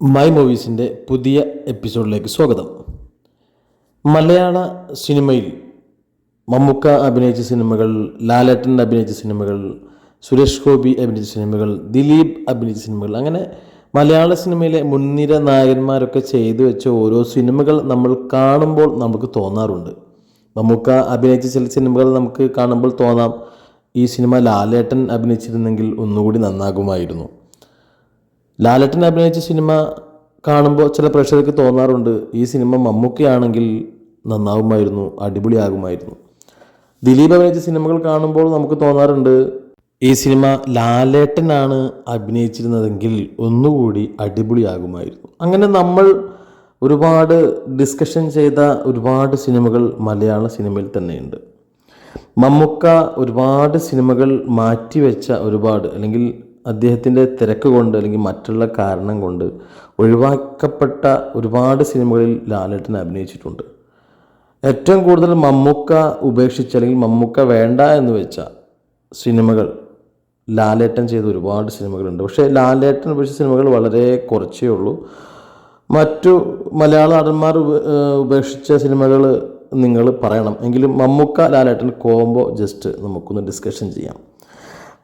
My മൂവീസിന്റെ പുതിയ എപ്പിസോഡിലേക്ക് സ്വാഗതം. മലയാള സിനിമയിൽ മമ്മൂക്ക അഭിനയിച്ച സിനിമകൾ ലാലേട്ടൻ അഭിനയിച്ച സിനിമകൾ സുരേഷ് ഗോപി അഭിനയിച്ച സിനിമകൾ ദിലീപ് അഭിനയിച്ച സിനിമകൾ അങ്ങനെ മലയാള സിനിമയിലെ മുൻനിര നായകന്മാരൊക്കെ ചെയ്തു വെച്ച ഓരോ സിനിമകൾ നമ്മൾ കാണുമ്പോൾ നമുക്ക് തോന്നാറുണ്ട്. മമ്മൂക്ക അഭിനയിച്ച ചില സിനിമകൾ നമുക്ക് കാണുമ്പോൾ തോന്നാം. ഈ സിനിമ ലാലേട്ടൻ അഭിനയിച്ചിരുന്നെങ്കിൽ ഒന്നുകൂടി നന്നാകുമായിരുന്നു. ലാലേട്ടൻ അഭിനയിച്ച സിനിമ കാണുമ്പോൾ ചില പ്രേക്ഷകർക്ക് തോന്നാറുണ്ട് ഈ സിനിമ മമ്മൂക്കയാണെങ്കിൽ നന്നാവുമായിരുന്നു അടിപൊളിയാകുമായിരുന്നു. ദിലീപ് അഭിനയിച്ച സിനിമകൾ കാണുമ്പോൾ നമുക്ക് തോന്നാറുണ്ട് ഈ സിനിമ ലാലേട്ടനാണ് അഭിനയിച്ചിരുന്നതെങ്കിൽ ഒന്നുകൂടി അടിപൊളിയാകുമായിരുന്നു. അങ്ങനെ നമ്മൾ ഒരുപാട് ഡിസ്കഷൻ ചെയ്ത ഒരുപാട് സിനിമകൾ മലയാള സിനിമയിൽ തന്നെയുണ്ട്. മമ്മുക്ക ഒരുപാട് സിനിമകൾ മാറ്റിവെച്ച ഒരുപാട് അല്ലെങ്കിൽ അദ്ദേഹത്തിന്റെ തിരക്ക് കൊണ്ട് അല്ലെങ്കിൽ മറ്റുള്ള കാരണം കൊണ്ട് ഒഴിവാക്കപ്പെട്ട ഒരുപാട് സിനിമകളിൽ ലാലേട്ടൻ അഭിനയിച്ചിട്ടുണ്ട്. ഏറ്റവും കൂടുതൽ മമ്മൂക്ക ഉപേക്ഷിച്ച അല്ലെങ്കിൽ മമ്മൂക്ക വേണ്ട എന്ന് വെച്ച സിനിമകൾ ലാലേട്ടൻ ചെയ്ത ഒരുപാട് സിനിമകളുണ്ട്. പക്ഷേ ലാലേട്ടൻ ഉപേക്ഷിച്ച സിനിമകൾ വളരെ കുറച്ചേ ഉള്ളൂ. മറ്റു മലയാള നടന്മാർ ഉപേക്ഷിച്ച സിനിമകൾ നിങ്ങൾ പറയണം. എങ്കിലും മമ്മൂക്ക ലാലേട്ടൻ കോംബോ ജസ്റ്റ് നമുക്കൊന്ന് ഡിസ്കഷൻ ചെയ്യാം.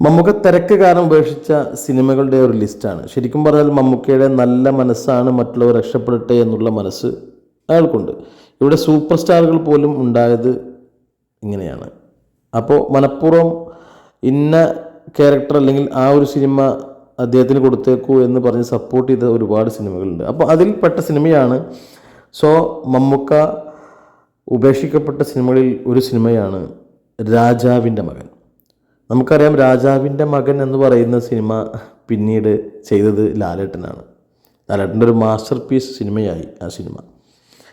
മമ്മൂക്ക തിരക്ക് കാരണം ഉപേക്ഷിച്ച സിനിമകളുടെ ഒരു ലിസ്റ്റാണ്. ശരിക്കും പറഞ്ഞാൽ മമ്മൂക്കയുടെ നല്ല മനസ്സാണ് മറ്റുള്ളവർ രക്ഷപ്പെടട്ടെ എന്നുള്ള മനസ്സ് അയാൾക്കുണ്ട്. ഇവിടെ സൂപ്പർ സ്റ്റാറുകൾ പോലും ഉണ്ടായത് ഇങ്ങനെയാണ്. അപ്പോൾ മനഃപൂർവം ഇന്ന ക്യാരക്ടർ അല്ലെങ്കിൽ ആ ഒരു സിനിമ അദ്ദേഹത്തിന് കൊടുത്തേക്കൂ എന്ന് പറഞ്ഞ് സപ്പോർട്ട് ചെയ്ത ഒരുപാട് സിനിമകളുണ്ട്. അപ്പോൾ അതിൽ പെട്ട സിനിമയാണ്. സോ മമ്മൂക്ക ഉപേക്ഷിക്കപ്പെട്ട സിനിമകളിൽ ഒരു സിനിമയാണ് രാജാവിന്റെ മകൻ. നമുക്കറിയാം രാജാവിന്റെ മകൻ എന്ന് പറയുന്ന സിനിമ പിന്നീട് ചെയ്തത് ലാലേട്ടനാണ്. ലാലേട്ടന്റെ ഒരു മാസ്റ്റർ പീസ് സിനിമയായി ആ സിനിമ.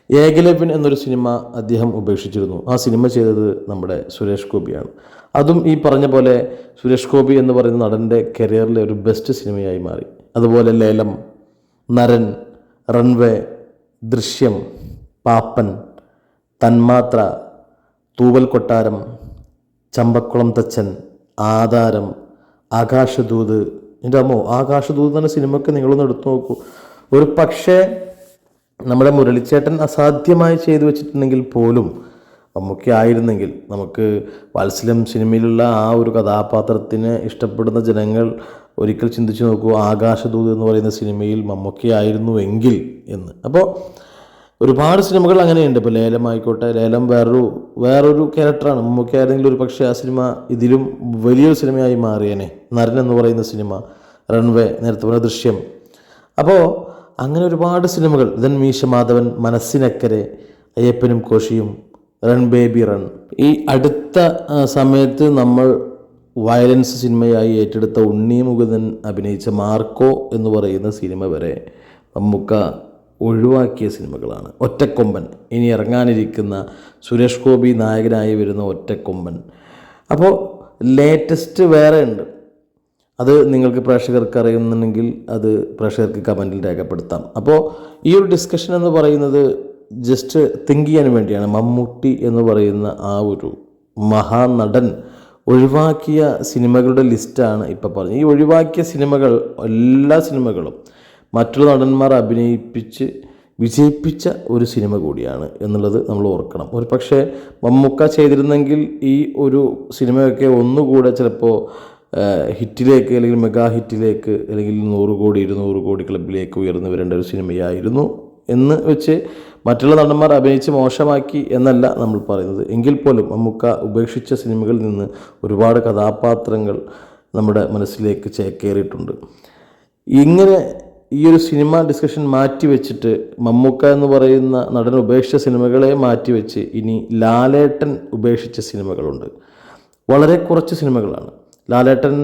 ഏകലവ്യൻ എന്നൊരു സിനിമ അദ്ദേഹം ഉപേക്ഷിച്ചിരുന്നു. ആ സിനിമ ചെയ്തത് നമ്മുടെ സുരേഷ് ഗോപിയാണ്. അതും ഈ പറഞ്ഞ പോലെ സുരേഷ് ഗോപി എന്ന് പറയുന്ന നടന്റെ കരിയറിലെ ഒരു ബെസ്റ്റ് സിനിമയായി മാറി. അതുപോലെ ലേലം നരൻ റൺവേ ദൃശ്യം പാപ്പൻ തന്മാത്ര തൂവൽ കൊട്ടാരം ചമ്പക്കുളം തച്ചൻ ആധാരം ആകാശദൂത്. എന്റെ അമ്മോ ആകാശദൂത് എന്ന സിനിമയൊക്കെ നിങ്ങളൊന്ന് എടുത്തു നോക്കൂ. ഒരു പക്ഷേ നമ്മുടെ മുരളിച്ചേട്ടൻ അസാധ്യമായി ചെയ്തു വെച്ചിട്ടുണ്ടെങ്കിൽ പോലും നമുക്ക് ആയിരുന്നെങ്കിൽ നമുക്ക് വാത്സല്യം സിനിമയിലുള്ള ആ ഒരു കഥാപാത്രത്തിന് ഇഷ്ടപ്പെടുന്ന ജനങ്ങൾ ഒരിക്കൽ ചിന്തിച്ചു നോക്കൂ ആകാശദൂത് എന്ന് പറയുന്ന സിനിമയിൽ മമ്മൂക്കയായിരുന്നു എങ്കിൽ എന്ന്. അപ്പോൾ ഒരുപാട് സിനിമകൾ അങ്ങനെയുണ്ട്. ഇപ്പോൾ ലേലം ആയിക്കോട്ടെ ലേലം വേറൊരു വേറൊരു ക്യാരക്ടറാണ് മമ്മൂക്ക ആയിരുന്നെങ്കിൽ ഒരു പക്ഷേ ആ സിനിമ ഇതിലും വലിയൊരു സിനിമയായി മാറിയേനെ. നരൻ എന്ന് പറയുന്ന സിനിമ റൺവേ നേരത്തെ പറഞ്ഞ ദൃശ്യം. അപ്പോൾ അങ്ങനെ ഒരുപാട് സിനിമകൾ. ഇതൻ മീശ മാധവൻ മനസ്സിനക്കരെ അയ്യപ്പനും കോശിയും റൺ ബേബി റൺ ഈ അടുത്ത സമയത്ത് നമ്മൾ വയലൻസ് സിനിമയായി ഏറ്റെടുത്ത ഉണ്ണി മുകുന്ദൻ അഭിനയിച്ച മാർക്കോ എന്ന് പറയുന്ന സിനിമ വരെ മമ്മൂക്ക ഒഴിവാക്കിയ സിനിമകളാണ്. ഒറ്റക്കൊമ്പൻ. ഇനി ഇറങ്ങാനിരിക്കുന്ന സുരേഷ് ഗോപി നായകനായി വരുന്ന ഒറ്റക്കൊമ്പൻ. അപ്പോൾ ലേറ്റസ്റ്റ് വേറെ ഉണ്ട്. അത് നിങ്ങൾക്ക് പ്രേക്ഷകർക്ക് അറിയുന്നുണ്ടെങ്കിൽ അത് പ്രേക്ഷകർക്ക് കമന്റിൽ രേഖപ്പെടുത്താം. അപ്പോൾ ഈ ഒരു ഡിസ്കഷൻ എന്ന് പറയുന്നത് ജസ്റ്റ് തിങ്ക് ചെയ്യാൻ വേണ്ടിയാണ്. മമ്മൂട്ടി എന്ന് പറയുന്ന ആ ഒരു മഹാനടൻ ഒഴിവാക്കിയ സിനിമകളുടെ ലിസ്റ്റാണ് ഇപ്പോൾ പറഞ്ഞത്. ഈ ഒഴിവാക്കിയ സിനിമകൾ എല്ലാ സിനിമകളും മറ്റുള്ള നടന്മാർ അഭിനയിപ്പിച്ച് വിജയിപ്പിച്ച ഒരു സിനിമ കൂടിയാണ് എന്നുള്ളത് നമ്മൾ ഓർക്കണം. ഒരു പക്ഷേ മമ്മൂക്ക ചെയ്തിരുന്നെങ്കിൽ ഈ ഒരു സിനിമയൊക്കെ ഒന്നുകൂടെ ചിലപ്പോൾ ഹിറ്റിലേക്ക് അല്ലെങ്കിൽ മെഗാ ഹിറ്റിലേക്ക് അല്ലെങ്കിൽ നൂറ് കോടി ഇരുന്നൂറ് കോടി ക്ലബിലേക്ക് ഉയർന്നു വരേണ്ട ഒരു സിനിമയായിരുന്നു എന്ന് വെച്ച് മറ്റുള്ള നടന്മാർ അഭിനയിച്ച് മോശമാക്കി എന്നല്ല നമ്മൾ പറയുന്നത്. എങ്കിൽ പോലും മമ്മൂക്ക ഉപേക്ഷിച്ച സിനിമകളിൽ നിന്ന് ഒരുപാട് കഥാപാത്രങ്ങൾ നമ്മുടെ മനസ്സിലേക്ക് ചേക്കേറിയിട്ടുണ്ട് ഇങ്ങനെ ഈ ഒരു സിനിമ ഡിസ്കഷൻ മാറ്റി വെച്ചിട്ട് മമ്മൂക്ക എന്ന് പറയുന്ന നടൻ ഉപേക്ഷിച്ച സിനിമകളെ മാറ്റി വെച്ച് ഇനി ലാലേട്ടൻ ഉപേക്ഷിച്ച സിനിമകളുണ്ട്. വളരെ കുറച്ച് സിനിമകളാണ്. ലാലേട്ടൻ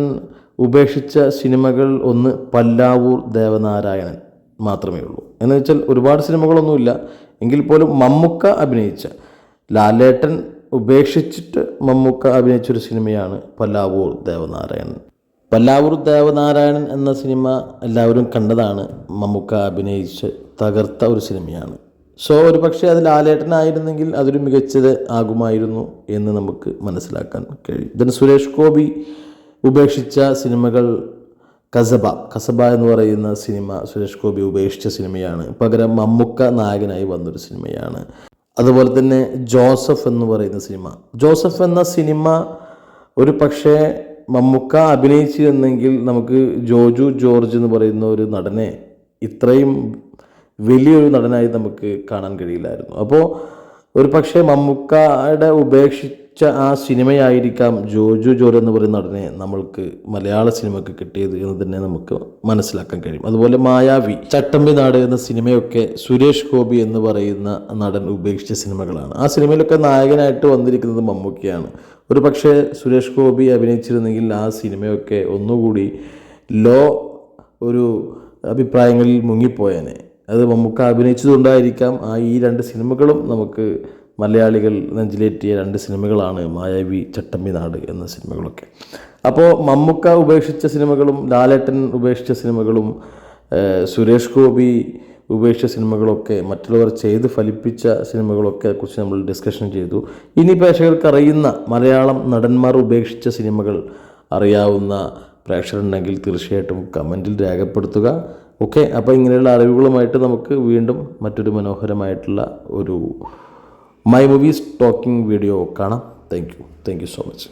ഉപേക്ഷിച്ച സിനിമകൾ ഒന്ന് പല്ലാവൂർ ദേവനാരായണൻ മാത്രമേ ഉള്ളൂ. എന്ന് വെച്ചാൽ ഒരുപാട് സിനിമകളൊന്നുമില്ല. എങ്കിൽ പോലും മമ്മൂക്ക അഭിനയിച്ച ലാലേട്ടൻ ഉപേക്ഷിച്ചിട്ട് മമ്മൂക്ക അഭിനയിച്ചൊരു സിനിമയാണ് പല്ലാവൂർ ദേവനാരായണൻ. പല്ലാവൂർ ദേവനാരായണൻ എന്ന സിനിമ എല്ലാവരും കണ്ടതാണ്. മമ്മൂക്ക അഭിനയിച്ച് തകർത്ത ഒരു സിനിമയാണ്. സോ ഒരു പക്ഷേ അത് ലാലേട്ടനായിരുന്നെങ്കിൽ അതൊരു മികച്ചത് ആകുമായിരുന്നു എന്ന് നമുക്ക് മനസ്സിലാക്കാൻ കഴിയും. ദെൻ സുരേഷ് ഗോപി ഉപേക്ഷിച്ച സിനിമകൾ കസബ. കസബ എന്ന് പറയുന്ന സിനിമ സുരേഷ് ഗോപി ഉപേക്ഷിച്ച സിനിമയാണ്. പകരം മമ്മുക്ക നായകനായി വന്നൊരു സിനിമയാണ്. അതുപോലെ തന്നെ ജോസഫ് എന്ന് പറയുന്ന സിനിമ. ജോസഫ് എന്ന സിനിമ ഒരു പക്ഷേ മമ്മുക്ക അഭിനയിച്ചിരുന്നെങ്കിൽ നമുക്ക് ജോജു ജോർജ് എന്ന് പറയുന്ന ഒരു നടനെ ഇത്രയും വലിയൊരു നടനായി നമുക്ക് കാണാൻ കഴിയില്ലായിരുന്നു. അപ്പോൾ ഒരു പക്ഷേ മമ്മുക്കയുടെ ഉപേക്ഷിച്ച ആ സിനിമയായിരിക്കാം ജോജു ജോർജ് എന്ന് പറയുന്ന നടനെ നമ്മൾക്ക് മലയാള സിനിമയ്ക്ക് കിട്ടിയത് എന്ന് തന്നെ നമുക്ക് മനസ്സിലാക്കാൻ കഴിയും. അതുപോലെ മായാവി ചട്ടമ്പി നാട് എന്ന സിനിമയൊക്കെ സുരേഷ് ഗോപി എന്ന് പറയുന്ന നടൻ ഉപേക്ഷിച്ച സിനിമകളാണ്. ആ സിനിമയിലൊക്കെ നായകനായിട്ട് വന്നിരിക്കുന്നത് മമ്മൂക്കയാണ്. ഒരു പക്ഷേ സുരേഷ് ഗോപി അഭിനയിച്ചിരുന്നെങ്കിൽ ആ സിനിമയൊക്കെ ഒന്നുകൂടി ലോ ഒരു അഭിപ്രായങ്ങളിൽ മുങ്ങിപ്പോയേനെ. അത് മമ്മൂക്ക അഭിനയിച്ചതുകൊണ്ടായിരിക്കാം ആ ഈ രണ്ട് സിനിമകളും നമുക്ക് മലയാളികൾ നെഞ്ചിലേറ്റിയ രണ്ട് സിനിമകളാണ് മായാവി ചട്ടമ്പി നാട് എന്ന സിനിമകളൊക്കെ. അപ്പോൾ മമ്മൂക്ക ഉപേക്ഷിച്ച സിനിമകളും ലാലേട്ടൻ ഉപേക്ഷിച്ച സിനിമകളും സുരേഷ് ഗോപി ഉപേക്ഷിച്ച സിനിമകളൊക്കെ മറ്റുള്ളവർ ചെയ്ത് ഫലിപ്പിച്ച സിനിമകളൊക്കെ കുറിച്ച് നമ്മൾ ഡിസ്കഷൻ ചെയ്തു. ഇനി പ്രേക്ഷകർക്ക് അറിയുന്ന മലയാളം നടന്മാർ ഉപേക്ഷിച്ച സിനിമകൾ അറിയാവുന്ന പ്രേക്ഷകരുണ്ടെങ്കിൽ തീർച്ചയായിട്ടും കമന്റിൽ രേഖപ്പെടുത്തുക. ഓക്കെ അപ്പോൾ ഇങ്ങനെയുള്ള അറിവുകളുമായിട്ട് നമുക്ക് വീണ്ടും മറ്റൊരു മനോഹരമായിട്ടുള്ള ഒരു മൈ മൂവീസ് ടോക്കിംഗ് വീഡിയോ കാണാം. Thank you thank you so much